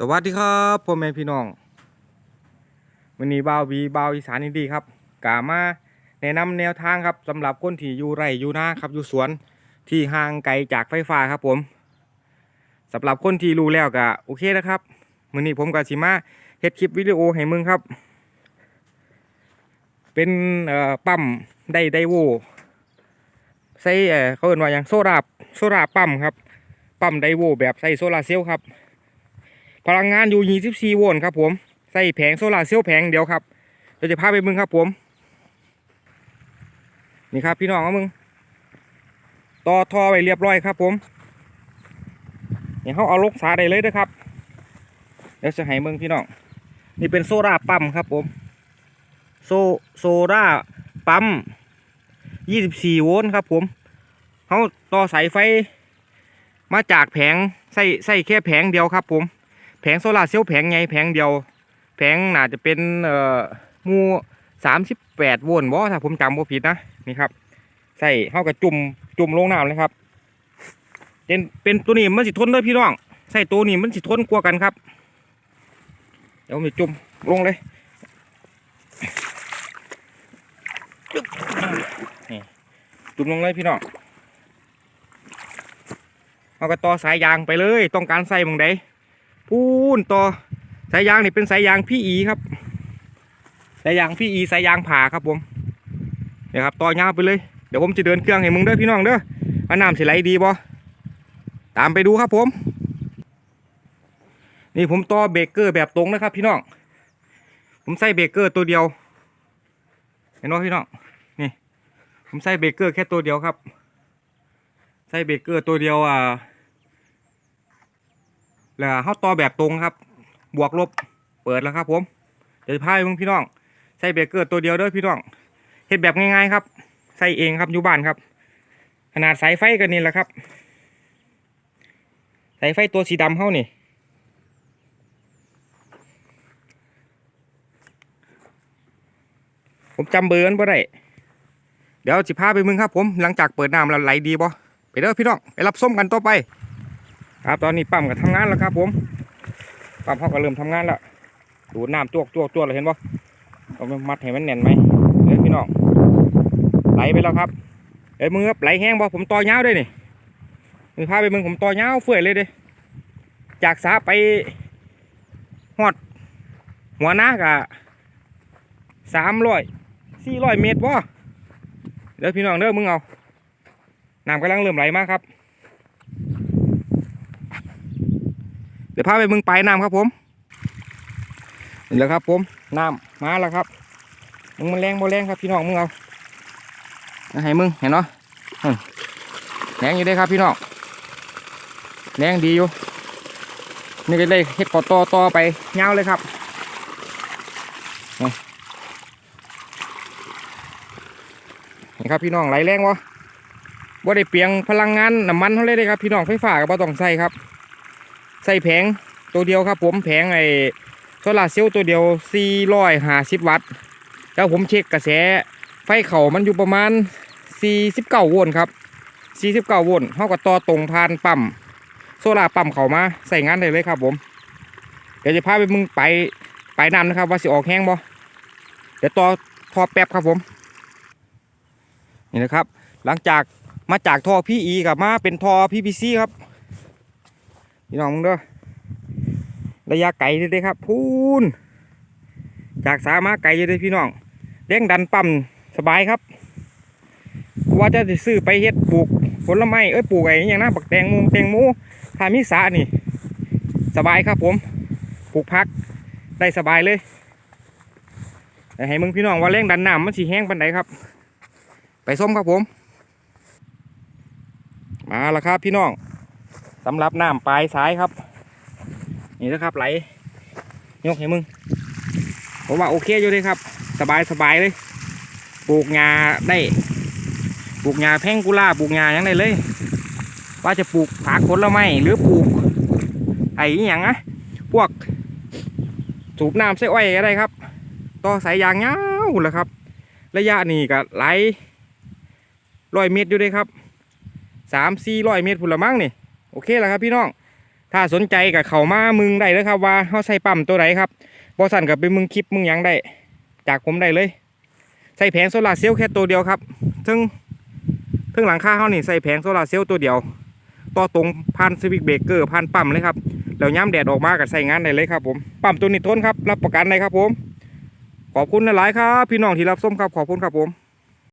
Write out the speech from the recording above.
สวัสดีครับพ่อแม่พี่น้องวันนี้บ่าวบีบ่าวอีสานดีครับกามาแนะนำแนวทางครับสำหรับคนที่อยู่ไร่อยู่นาครับอยู่สวนที่ห่างไกลจากไฟฟ้าครับผมสำหรับคนที่รู้แล้วก็โอเคนะครับวันนี้ผมกับสิมาเฮ็ดคลิปวิดีโอให้มึงครับ เป็นเอ่อปั๊มได้ไดโวใส่เขาเรียว่าอย่างโซดาโซดาปั๊มครับปั๊มไดโวแบบใส่โซลาร์เซลล์ครับ พลังงานอยู่ 24 โวลต์ครับผม ใส่แผงโซลาร์เซลล์แผงเดียวครับเดี๋ยวจะพาไปมึงครับผม นี่ครับพี่น้องเอามึง ต่อท่อไปเรียบร้อยครับผมนี่เขาเอาลกสาได้เลยนะครับ เดี๋ยวจะให้มึงพี่น้อง นี่เป็นโซดาปั๊มครับผม โซโซดาปั๊ม 24 โวลต์ครับผมเขาต่อสายไฟมาจากแผงใส่ใส่แค่แผงเดียวครับผม แผงโซลาเซลล์แผงไงแผงเดียว แผงน่าจะเป็นเอ่อมูสามสิบแปดโวลต์บ่ถ้าผมจำบ่ผิดนะนี่ครับ ใส่เข้ากับจุ่มจุ่มลงน้ำเลยครับ เป็นเป็นตัวนี้มันสิทนด้วยพี่น้องใส่ตัวนี้มันสิทนกว่ากันครับ เดี๋ยวมีจุ่มลงเลยนี่จุ่มลงเลยพี่น้องเอากระต่อสายยางไปเลย ต้องการใส่มองใด พูนต่อสายยางนี่เป็นสายยางพี่อีครับสายยางพี่อีสายยางผ่าครับผมเดี๋ยครับต่อยาวไปเลยเดี๋ยวผมจะเดินเครื่องให้มึงเด้อพี่น้องเด้อว่าน้ำสิไหลดีบ่ตามไปดูครับผม นี่ผมต่อเบรกเกอร์แบบตรงนะครับ พี่น้องผมใส่เบรกเกอร์ตัวเดียวเห็นไหมพี่น้องนี่ผมใส่เบรกเกอร์แค่ตัวเดียวครับใส่เบรกเกอร์ตัวเดียวอ่า แล้วเขาต่อแบบตรงครับ บวกลบเปิดแล้วครับ ผมเดี๋ยวจะพาไปมึงพี่น้องใส่เบรกเกอร์ตัวเดียวเด้อพี่น้องเฮ็ดแบบง่ายๆครับ ใส่เองครับอยู่บ้านครับ ขนาดสายไฟกันนี่แหละครับสายไฟตัวสีดำเขานี่ผมจำเบอร์มันบ่ได้เดี๋ยวจิพาไปมึงครับ ผมหลังจากเปิดน้ำแล้วไหลดีบ่ไปเด้อพี่น้องไปรับส้มกันต่อไป ครับตอนนี้ปั๊มก็ทำงานแล้วครับ ผมปั๊มเขาก็เริ่มทำงานแล้วดูน้ำจวกจวกจวกเลยเห็นปะต้องมัดให้มันแน่นไหมเดี๋ยวพี่น้องไหลไปแล้วครับเอ้ยมือครับไหลแห้งบ่ผมต่อยาวด้วยนี่มือพาไปมึงผมต่อยาวเฟื่อยเลยเด้จากสาไปหอดหัวหน้ากะสามร้อยสี่ร้อยเมตรบ่เดี๋ยวพี่น้องเด้อมึงเอาน้ำกำลังเริ่มไหลมากครับ ดี๋ยวพาไปมึงไปลายน้ำครับผมนี่แหละครับ ผมน้ำมาแล้วครับมึงมันแรงบ่แรงครับพี่น้องมึงเอาให้มึงเห็นเนาะแรงอยู่ได้ครับพี่น้องแรงดีอยู่นี่ก็เลยเฮ็ดกอต่อต่อไปเงาวเลยครับนี่ครับพี่น้องไหลแรงวะบ่าได้เปลียงพลังงานน้ำมันเท่าเลยเด้ครับพี่น้องไฟฟ้าก็บ่ต้องใส่ครับ ใส่แผงตัวเดียวครับ ผมแผงไอ้โซลาเซลล์ตัวเดียว 450 วัตต์ แล้วผมเช็คกระแสไฟเข่ามันอยู่ประมาณ 49 โวลต์ครับ 49 โวลต์เท่ากับต่อตรงผ่านปั๊มโซลาปั๊มเข้ามาใส่งานได้เลยครับผม เดี๋ยวจะพาไปมึงไปไปน้ำนะครับ ว่าสิออกแห้งบ่เดี๋ยวต่อท่อแป๊บครับผม นี่นะครับ หลังจากมาจากท่อพีอีกับมาเป็นท่อพีพีซีครับ พี่น้องมึงเด้อระยะไกลเลยเด้ครับ พูนจากสามาไกลเลยพี่น้องเด้งดันปั๊มสบายครับว่าจะซื้อไปเฮ็ดปลูกผลไม้เอ้ยปลูกอะไอ้อย่างนะบักแตงโมแตงโมถ้ามีสานี่ สบายครับผมปลูกพักได้สบายเลยแต่ให้มึงพี่น้องว่าแรงดันน้ำมันสีแห้งปันไหนครับ ไปส้มครับผม มาแล้วครับพี่น้อง สำหรับน้ำปลายสายครับ นี่นะครับไหลยกให้มึงผมว่าโอเคอยู่เลยครับ สบายสบายเลยปลูกงาได้ปลูกงาแพ่งกุล่าปลูกงาอย่างไรเลย ว่าจะปลูกผักผลไม้หรือปลูกไอ้อย่างนะพวกสูบน้ำใส่อ้อยก็ได้ครับต่อสายยางเงาวแหละครับ ระยะนี่ก็ไหลร้อยเมตรอยู่เลยครับสามสี่ร้อยเมตรผุนละมั้งนี่ โอเคแล้วครับพี่น้อง ถ้าสนใจกับเขามามึงได้เลยครับว่าเขาใส่ปั๊มตัวไหนครับบอสันกับไปมึงคลิปมึงยังได้ จากผมได้เลย ใส่แผงโซลาร์เซลล์แค่ตัวเดียวครับซึ่งซึ่งหลังคาเขานี่ใส่แผงโซลาร์เซลล์ตัวเดียว ต่อตรงผ่านสวิกเบรกเกอร์ผ่านปั๊มเลยครับแล้วย้ำแดดออกมากับใส่งานได้เลยครับผมปั๊มตัวนี้ทนครับรับประกันเลยครับผม ขอบคุณหลายๆครับ พี่น้องที่รับส้มครับขอบคุณครับผม